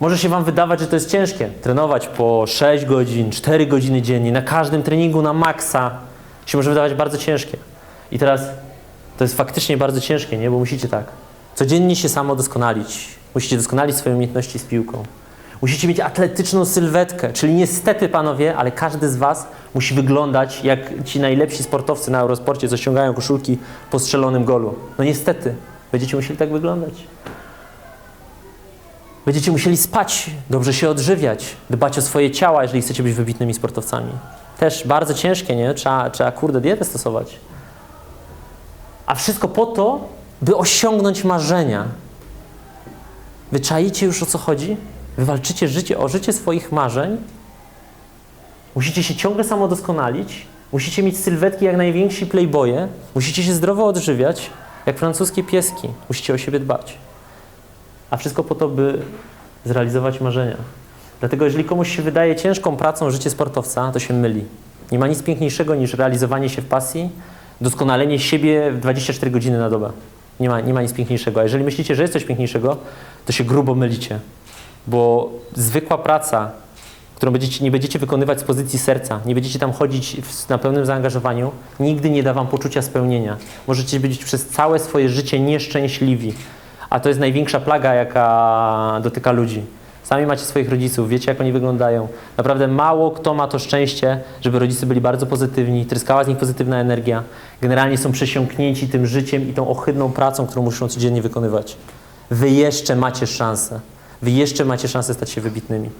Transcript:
Może się Wam wydawać, że to jest ciężkie. Trenować po 6 godzin, 4 godziny dziennie, na każdym treningu na maksa się może wydawać bardzo ciężkie. I teraz to jest faktycznie bardzo ciężkie, nie? Bo musicie tak. Codziennie się samo doskonalić. Musicie doskonalić swoje umiejętności z piłką. Musicie mieć atletyczną sylwetkę, czyli niestety, panowie, ale każdy z Was musi wyglądać jak ci najlepsi sportowcy na Eurosporcie, co ściągają koszulki po strzelonym golu. No niestety, będziecie musieli tak wyglądać. Będziecie musieli spać, dobrze się odżywiać, dbać o swoje ciała, jeżeli chcecie być wybitnymi sportowcami. Też bardzo ciężkie, nie? Trzeba, trzeba kurde, dietę stosować. A wszystko po to, by osiągnąć marzenia. Wy już o co chodzi? Wy walczycie życie, o życie swoich marzeń. Musicie się ciągle samodoskonalić. Musicie mieć sylwetki jak najwięksi playboye. Musicie się zdrowo odżywiać, jak francuskie pieski. Musicie o siebie dbać. A wszystko po to, by zrealizować marzenia. Dlatego jeżeli komuś się wydaje ciężką pracą życie sportowca, to się myli. Nie ma nic piękniejszego niż realizowanie się w pasji, doskonalenie siebie w 24 godziny na dobę. Nie ma, nie ma nic piękniejszego. A jeżeli myślicie, że jest coś piękniejszego, to się grubo mylicie. Bo zwykła praca, którą będziecie, nie będziecie wykonywać z pozycji serca, nie będziecie tam chodzić w, na pełnym zaangażowaniu, nigdy nie da wam poczucia spełnienia. Możecie być przez całe swoje życie nieszczęśliwi. A to jest największa plaga, jaka dotyka ludzi. Sami macie swoich rodziców, wiecie jak oni wyglądają. Naprawdę mało kto ma to szczęście, żeby rodzice byli bardzo pozytywni, tryskała z nich pozytywna energia. Generalnie są przesiąknięci tym życiem i tą ohydną pracą, którą muszą codziennie wykonywać. Wy jeszcze macie szansę. Wy jeszcze macie szansę stać się wybitnymi.